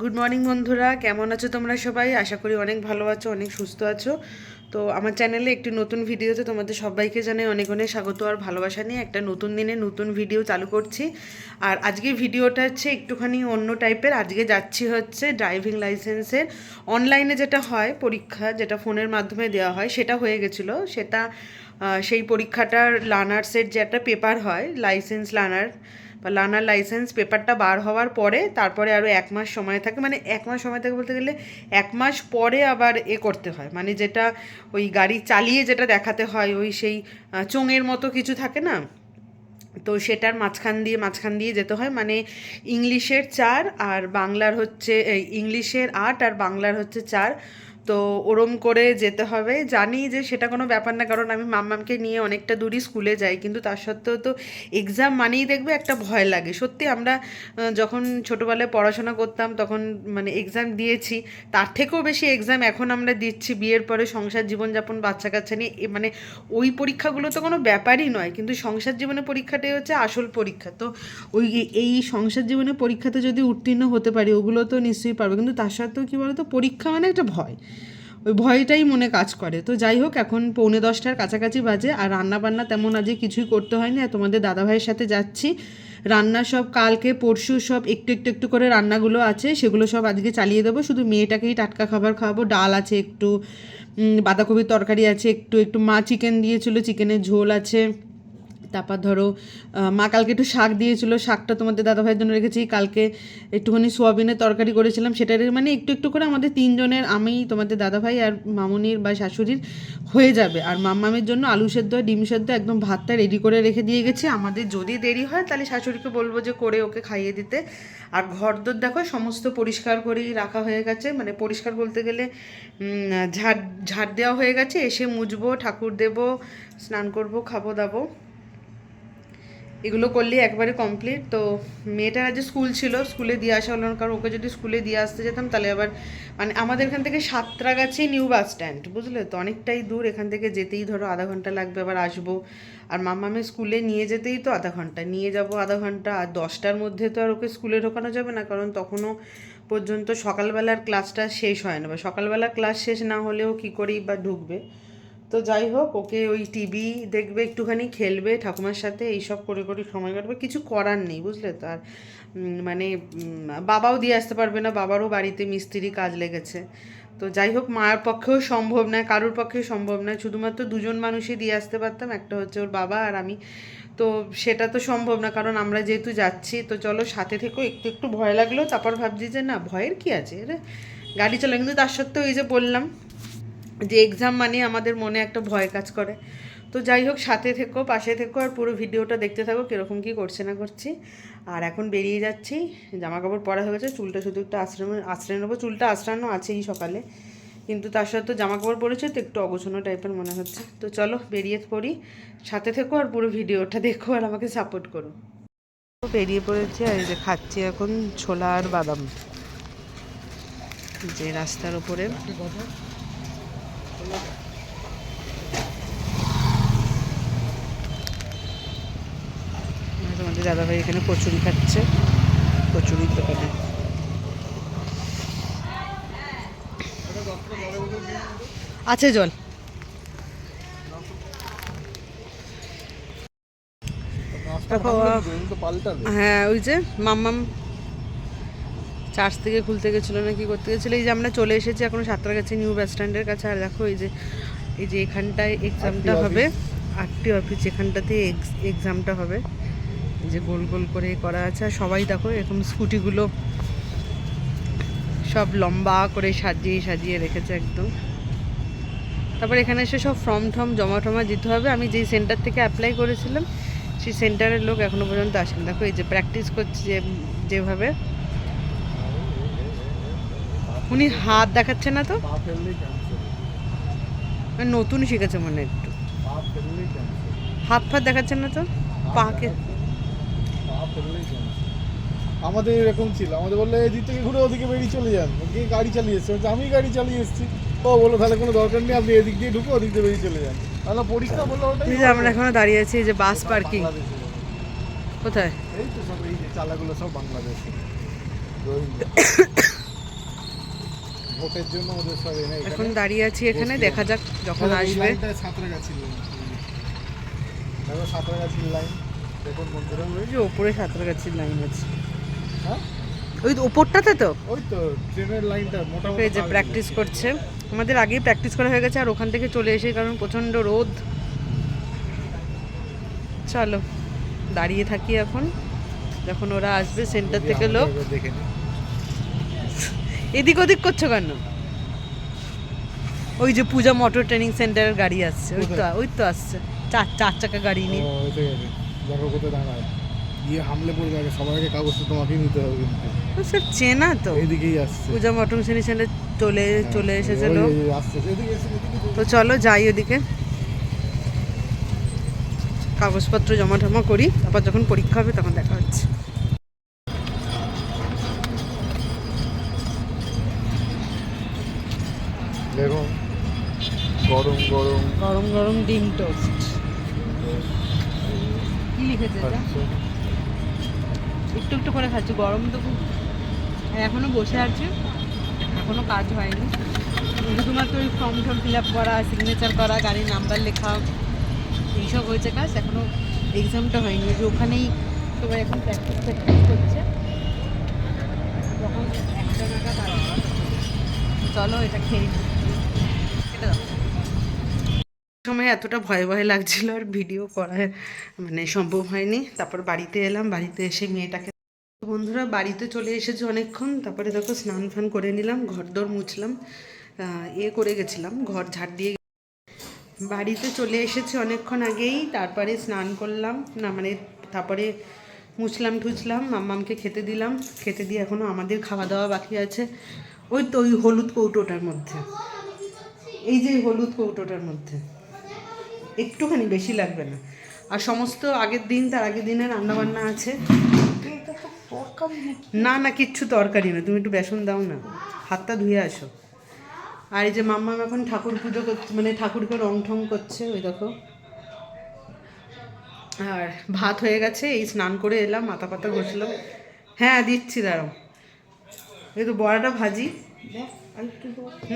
Good morning বন্ধুরা। কেমন আছো তোমরা সবাই? আশা করি অনেক ভালো আছো, অনেক সুস্থ আছো। তো আমার চ্যানেলে একটি নতুন ভিডিওতে তোমাদের সবাইকে জানাই অনেক অনেক স্বাগত আর ভালোবাসা নিয়ে একটা নতুন দিনে নতুন ভিডিও চালু করছি। আর আজকে ভিডিওটা হচ্ছে একটুখানি অন্য টাইপের। আজকে যাচ্ছি হচ্ছে ড্রাইভিং লাইসেন্সের অনলাইনে যেটা হয়, পরীক্ষা যেটা ফোনের মাধ্যমে দেওয়া হয়, সেটা হয়ে গেছিল। সেটা সেই পরীক্ষাটার লার্নার্সের যে একটা পেপার হয় লাইসেন্স লার্নার লার্নার লাইসেন্স পেপারটা বার হওয়ার পরে তারপরে আরও এক মাস সময় থাকে। মানে এক মাস সময় থাকে বলতে গেলে এক মাস পরে আবার এ করতে হয়। মানে যেটা ওই গাড়ি চালিয়ে যেটা দেখাতে হয়, ওই সেই চোঙের মতো কিছু থাকে না? তো সেটার মাঝখান দিয়ে মাঝখান দিয়ে যেতে হয়। মানে ইংলিশের চার আর বাংলার হচ্ছে ইংলিশের আট আর বাংলার হচ্ছে চার। তো ওরম করে যেতে হবে। জানি যে সেটা কোনো ব্যাপার না, কারণ আমি মাম্মামকে নিয়ে অনেকটা দূরই স্কুলে যাই, কিন্তু তার সত্ত্বেও তো এক্সাম মানেই দেখবে একটা ভয় লাগে। সত্যি আমরা যখন ছোটোবেলায় পড়াশোনা করতাম, তখন মানে এক্সাম দিয়েছি। তার থেকেও বেশি এক্সাম এখন আমরা দিচ্ছি। বিয়ের পরে সংসার জীবনযাপন বাচ্চা কাচ্চা নিয়ে মানে ওই পরীক্ষাগুলো তো কোনো ব্যাপারই নয়, কিন্তু সংসার জীবনের পরীক্ষাটাই হচ্ছে আসল পরীক্ষা। তো ওই এই সংসার জীবনের পরীক্ষাতে যদি উত্তীর্ণ হতে পারি, ওগুলো তো নিশ্চয়ই পারবে। কিন্তু তার সত্ত্বেও কী বলতো? পরীক্ষা মানে একটা ভয়। ওই ভয়টাই মনে কাজ করে। তো যাই হোক, এখন পৌনে দশটার কাছাকাছি বাজে আর রান্না বান্না তেমন আজকে কিছুই করতে হয়নি। আর তোমাদের দাদাভাইয়ের সাথে যাচ্ছি। রান্না সব কালকে, পরশু সব একটু একটু একটু করে রান্নাগুলো আছে। সেগুলো সব আজকে চালিয়ে দেবো। শুধু মেয়েটাকেই টাটকা খাবার খাওয়াবো। ডাল আছে একটু বাঁধাকপির তরকারি আছে, একটু একটু মা চিকেন দিয়েছিল। চিকেনের ঝোল আছে। তারপর ধরো মা কালকে একটু শাক দিয়েছিল, শাকটা তোমাদের দাদাভাইয়ের জন্য রেখেছি। কালকে একটুখানি সোয়াবিনের তরকারি করেছিলাম, সেটার মানে একটু একটু করে আমাদের তিনজনের, আমি, তোমাদের দাদাভাই আর মামুনির বা শাশুড়ির হয়ে যাবে। আর মাম্মামের জন্য আলু সেদ্ধ, ডিম সেদ্ধ একদম ভাতটা রেডি করে রেখে দিয়ে গেছি। আমাদের যদি দেরি হয়, তাহলে শাশুড়িকে বলব যে করে ওকে খাইয়ে দিতে। আর ঘরদোর দেখো, সমস্ত পরিষ্কার করেই রাখা হয়ে গেছে। মানে পরিষ্কার বলতে গেলে ঝাড় ঝাড় দেওয়া হয়ে গেছে। এসে মুছবো, ঠাকুর দেবো, স্নান করব, খাব, দাবো। এগুলো করলেই একবারে কমপ্লিট তো মেয়েটার আজ স্কুল ছিল স্কুলে দিয়ে আসা হলো না, কারণ ওকে যদি স্কুলে দিয়ে আসতে যেতাম তাহলে আবার মানে আমাদের এখান থেকে সাতরাগাছি নিউ বাস স্ট্যান্ড বুঝলে? তো অনেকটাই দূর, এখান থেকে যেতেই ধরো আধা ঘণ্টা লাগবে আবার আসব। আর মামামে স্কুলে নিয়ে যেতেই তো আধা ঘণ্টা, নিয়ে যাব আধা ঘণ্টা, আর দশটার মধ্যে তো আর ওকে স্কুলে ঢোকানো যাবে না, কারণ তখনও পর্যন্ত সকালবেলার ক্লাসটা শেষ হয় না, বা সকালবেলা ক্লাস শেষ না হলেও কী করেই বা ঢুকবে। তো যাই হোক, ওকে ওই টিভি দেখবে, একটুখানি খেলবে, ঠাকুমার সাথে এইসব করে করে সময় কাটবে। কিছু করার নেই, বুঝলে তো? আর মানে বাবাও দিয়ে আসতে পারবে না, বাবারও বাড়িতে মিস্ত্রি কাজ লেগেছে। তো যাই হোক, মায়ের পক্ষেও সম্ভব নয়, কারোর পক্ষেও সম্ভব নয়। শুধুমাত্র দুজন মানুষই দিয়ে আসতে পারতাম, একটা হচ্ছে ওর বাবা আর আমি। তো সেটা তো সম্ভব না, কারণ আমরা যেহেতু যাচ্ছি, তো চলো সাথে থেকেও একটু একটু ভয় লাগল, তারপর ভাবছি যে না, ভয়ের কি আছে? রে গাড়ি চলে, কিন্তু তার সত্ত্বেও এই যে বললাম যে এক্সাম মানে আমাদের মনে একটা ভয় কাজ করে। তো যাই হোক, সাথে থেকো, পাশে থেকো আর পুরো ভিডিওটা দেখতে থাকো কীরকম কী করছে না করছি। আর এখন বেরিয়ে যাচ্ছি জামা কাপড় পরা হয়ে গেছে, চুলটা শুধু একটু আশ্রমে, আশ্রয় নেব। চুলটা আশ্রানো আছেই সকালে, কিন্তু তার সাথে তো জামা কাপড় পরেছে, তো একটু অগোছানো টাইপের মনে হচ্ছে। তো চলো, বেরিয়ে পড়ি। সাথে থেকো আর পুরো ভিডিওটা দেখো আর আমাকে সাপোর্ট করো। বেরিয়ে পড়েছে আর যে খাচ্ছি এখন ছোলা আর বাদাম। যে রাস্তার উপরে। আর তোমাদের দাদাভাই এখানে কচুরি খাচ্ছে। কচুরির দোকানে। আছে জল। হ্যাঁ ওই যে মাম্মাম চার্চ থেকে খুলতে গেছিল না কি করতে গেছিল এই যে আমরা চলে এসেছি এখন সাতটার কাছে নিউ বাস স্ট্যান্ডের কাছে আর দেখো এই যে এই যে এখানটায় এক্সামটা হবে আটটি অফিস এখানটাতে এক্সামটা হবে। এই যে গোল গোল করে করা আছে আর সবাই দেখো এরকম স্কুটিগুলো সব লম্বা করে সাজিয়ে সাজিয়ে রেখেছে একদম। তারপর এখানে এসে সব ফর্ম টর্ম জমা টমা দিতে হবে। আমি যেই সেন্টার থেকে অ্যাপ্লাই করেছিলাম সেই সেন্টারের লোক এখনও পর্যন্ত আসেনি। দেখো এই যে প্র্যাকটিস করছে যেভাবে উনি হাত দেখাচ্ছে না তো? মানে নতুন শিখেছে মনে একটু। হাত ফাত দেখাচ্ছেন না তো? পাকে আমাদের এরকম ছিল। আমাদের বললে এদিক থেকে ঘুরে ওদিকে বেরিয়ে চলে যান। কে গাড়ি চালিয়ে এসছে। আমি গাড়ি চালিয়ে এসেছি। ও বলো তাহলে কোনো দরকার নেই। আপনি এদিক দিয়ে ঢুকো ওদিক দিয়ে বেরিয়ে চলে যান। তাহলে পরীক্ষা বলল ওটাই আমরা এখনও দাঁড়িয়ে আছি এই যে বাস পার্কিং। কোথায়? এই তো সব এই যে চালাগুলো সব বাংলাদেশে। ভোটের জন্য ওদের সব এনে এখন দাঁড়িয়ে আছি এখানে দেখা যাক যখন আসবে। সাঁতরাগাছির লাইন দেখো সাঁতরাগাছির লাইন। দেখুন বন্ধুরা। ওই যে ওপরে সাঁতরাগাছির লাইন আছে। হ্যাঁ? ওই ওপরটাতে তো? ওই তো ট্রেনের লাইনটা মোটামুটি যে প্র্যাকটিস করছে। আমাদের আগেই প্র্যাকটিস করা হয়ে গেছে আর ওখান থেকে চলে এসে কারণ প্রচণ্ড রোদ। চলো দাঁড়িয়ে থাকি এখন। যখন ওরা আসবে সেন্টার থেকে লোক। দেখে এদিক ওদিক করছ কেন? ওই যে পূজা মোটর ট্রেনিং সেন্টারের গাড়ি আসছে। ওই তো ওই তো আসছে। চার চার চাকা গাড়ি নিয়ে। ও, হবে। দেখো কোথায় দাঁড়ায়? গিয়ে হামলে পড়বে আগে সবার আগে কাগজ তো তোমাকেই নিতে হবে কিন্তু। সব চেনা তো। এইদিকেই আসছে। পূজা মোটর ট্রেনিং সেন্টার চলে চলে এসেছে লোক। তো। চলো যাই ওদিকে। কাগজপত্র জমা টমা করি। তারপর যখন পরীক্ষা হবে তখন দেখা হচ্ছে। দেখুন গরম গরম। গরম গরম ডিম টোস্ট। কি লিখেছে এটা? আচ্ছা। একটু একটু করে খাচ্ছি গরম তো খুব এখনও বসে আছি এখনও কাজ হয়নি। শুধুমাত্র ওই ফর্ম টর্ম ফিল আপ করা সিগনেচার করা গাড়ির নাম্বার লেখা এইসব হয়েছে কাজ এখনও এক্সামটা হয়নি। যে ওখানেই সবাই এখন প্র্যাকটিস প্র্যাকটিস করছে। যখন একটা নাগাদ চলো এটা খেয়ে সময় এতটা ভয় ভয় লাগছিল আর ভিডিও করা মানে সম্ভব হয়নি। তারপর বাড়িতে এলাম, বাড়িতে এসে মেয়েটাকে, বন্ধুরা বাড়িতে চলে এসেছি অনেকক্ষণ। তারপরে দেখো স্নান ফান করে নিলাম ঘর দর মুছলাম এ করে গেছিলাম, ঘর ঝাড় দিয়ে বাড়িতে চলে এসেছি অনেকক্ষণ আগেই, তারপরে স্নান করলাম, না মানে তারপরে মুছলাম টুছলাম, মাম্মামকে খেতে দিলাম, খেতে দিয়ে এখনও আমাদের খাওয়া দাওয়া বাকি আছে। ওই তো ওই হলুদ কৌটোটার মধ্যে। এই যে হলুদ কৌটোটার মধ্যে, একটুখানি বেশি লাগবে না। আর সমস্ত আগের দিন, তার আগের দিনের রান্নাবান্না আছে। না না, কিচ্ছু তরকারি না। তুমি একটু বেসন দাও না। হাতটা ধুয়ে আসো। আর এই যে মাম্মাম এখন ঠাকুর পুজো করছে মানে ঠাকুরকে রং ঠং করছে, ওই দেখো। আর ভাত হয়ে গেছে, এই স্নান করে এলাম, মাথা পাতা ঘষলাম। হ্যাঁ দিচ্ছি, দাঁড়াও। এই তো বড়াটা ভাজি।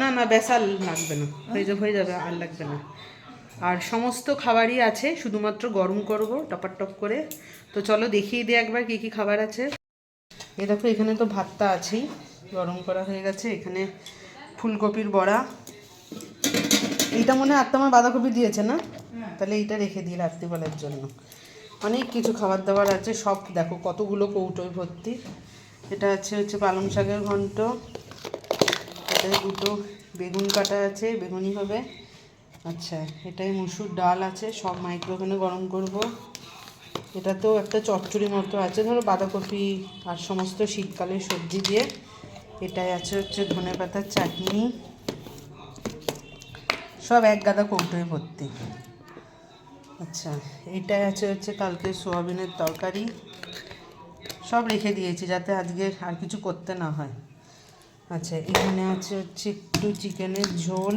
না না, বেসাল লাগবে না। হয়ে যাবে হয়ে যাবে, আর লাগবে না। আর সমস্ত খাবারই আছে, শুধুমাত্র গরম করব, টপার টপ করে। তো চলো দেখিয়ে দিই একবার কী কী খাবার আছে। এ দেখো, এখানে তো ভাতটা আছেই, গরম করা হয়ে গেছে। এখানে ফুলকপির বড়া। এইটা মনে হয় আত্মামা বাঁধাকপি দিয়েছে না? তাহলে এইটা রেখে দিই রাত্রিবেলার জন্য। অনেক কিছু খাবার দাবার আছে, সব দেখো, কতগুলো কৌটোয় ভর্তি। এটা আছে, হচ্ছে পালং শাকের ঘন্ট। এটাই দুটো বেগুন কাটা আছে বেগুনি হবে। আচ্ছা এটাই মুসুর ডাল আছে, সব মাইক্রোওভেনে গরম করব। এটাতেও একটা চচ্চড়ি মতো আছে, ধরো বাঁধাকপি আর সমস্ত শীতকালের সবজি দিয়ে। এটাই আছে হচ্ছে ধনে পাতার চাটনি। সব এক গাদা কৌটোয় ভর্তি। আচ্ছা এটাই আছে হচ্ছে কালকে সোয়াবিনের তরকারি। সব রেখে দিয়েছি যাতে আজকে আর কিছু করতে না হয়। আচ্ছা এখানে আছে হচ্ছে একটু চিকেনের ঝোল।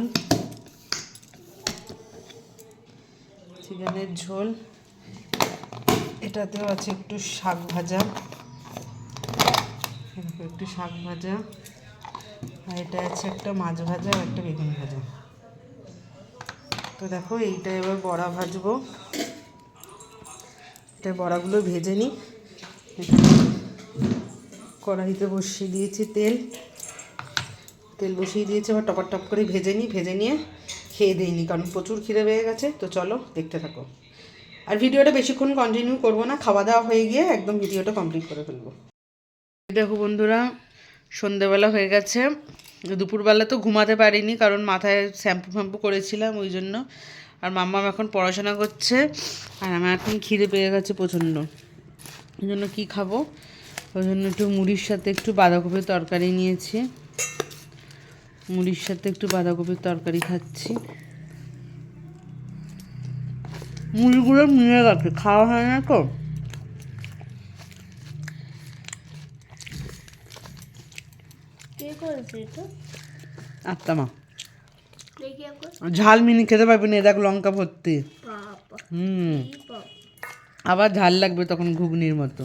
চিকেনের ঝোল। এটাতেও আছে একটু শাক ভাজা। একটু শাক ভাজা। আর এটা আছে একটা মাছ ভাজা আর একটা বেগুন ভাজা। তো দেখো, এইটা এবার বড়া ভাজবো। এটা বড়াগুলো ভেজে নিই। কড়াইতে বসিয়ে দিয়েছি তেল। তেল বসিয়ে দিয়েছি আবার টপার টপ করে ভেজে নিই, ভেজে নিয়ে খেয়ে দিইনি কারণ প্রচুর খিদে পেয়ে গেছে, তো চলো দেখতে থাকো। আর ভিডিওটা বেশিক্ষণ কন্টিনিউ করব না, খাওয়া দাওয়া হয়ে গিয়ে একদম ভিডিওটা কমপ্লিট করে ফেলব। দেখো বন্ধুরা, সন্ধেবেলা হয়ে গেছে, দুপুরবেলা তো ঘুমাতে পারিনি, কারণ মাথায় শ্যাম্পু ফ্যাম্পু করেছিলাম ওই জন্য, আর মাম্মাম এখন পড়াশোনা করছে, আর আমার এখন খিদে পেয়ে গেছে প্রচণ্ড। ওই জন্য কী খাব? ওই জন্য একটু মুড়ির সাথে একটু বাঁধাকপির তরকারি নিয়েছি। মুড়ির সাথে একটু বাঁধাকপির তরকারি খাচ্ছি। মুড়িগুলো নিয়ে গেছে খাওয়া হয় না তো। ঝাল মিনি খেতে পারবি না দেখ লঙ্কা ভর্তি। হুম। আবার ঝাল লাগবে তখন ঘুগনির মতো।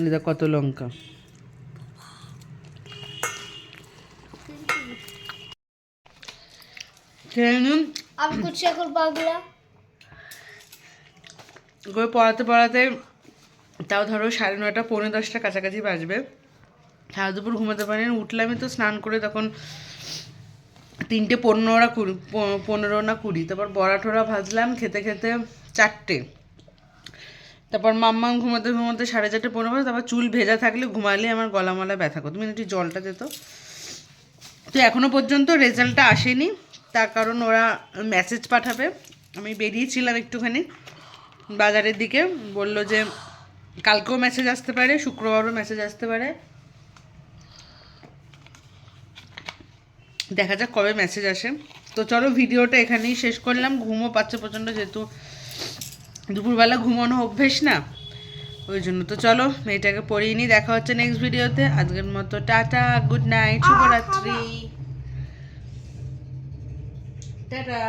দেখ কত লঙ্কা। খেয়ে আমি কুछ এখন পাগলা করে পড়াতে পড়াতে তাও ধরো সাড়ে নয়টা পৌনে দশটা কাছাকাছি বাজবে। সারা দুপুর ঘুমাতে পারিনি। উঠলামই তো স্নান করে তখন তিনটে পনেরো না কুড়ি পনেরো না কুড়ি। তারপর বড়া ঠোড়া ভাজলাম খেতে খেতে চারটে। তারপর মাম্মাম ঘুমাতে ঘুমাতে সাড়ে চারটে পনেরো বাজে। তারপর চুল ভেজা থাকলে ঘুমালে আমার গলা মলা ব্যথা করতো তুমি একটু জলটা দিত। তো এখনও পর্যন্ত রেজাল্টটা আসেনি। তার কারণ ওরা মেসেজ পাঠাবে। আমি বেরিয়েছিলাম একটুখানি বাজারের দিকে। বলল যে কালকেও মেসেজ আসতে পারে শুক্রবারও মেসেজ আসতে পারে। দেখা যাক কবে মেসেজ আসে। তো চলো ভিডিওটা এখানেই শেষ করলাম। ঘুমও পাচ্ছে প্রচণ্ড যেহেতু দুপুরবেলা ঘুমানো অভ্যেস না ওই জন্য। তো চলো মেয়েটাকে পড়িয়ে নিই। দেখা হচ্ছে নেক্সট ভিডিওতে আজকের মতো টাটা গুড নাইট শুভরাত্রি। টাটা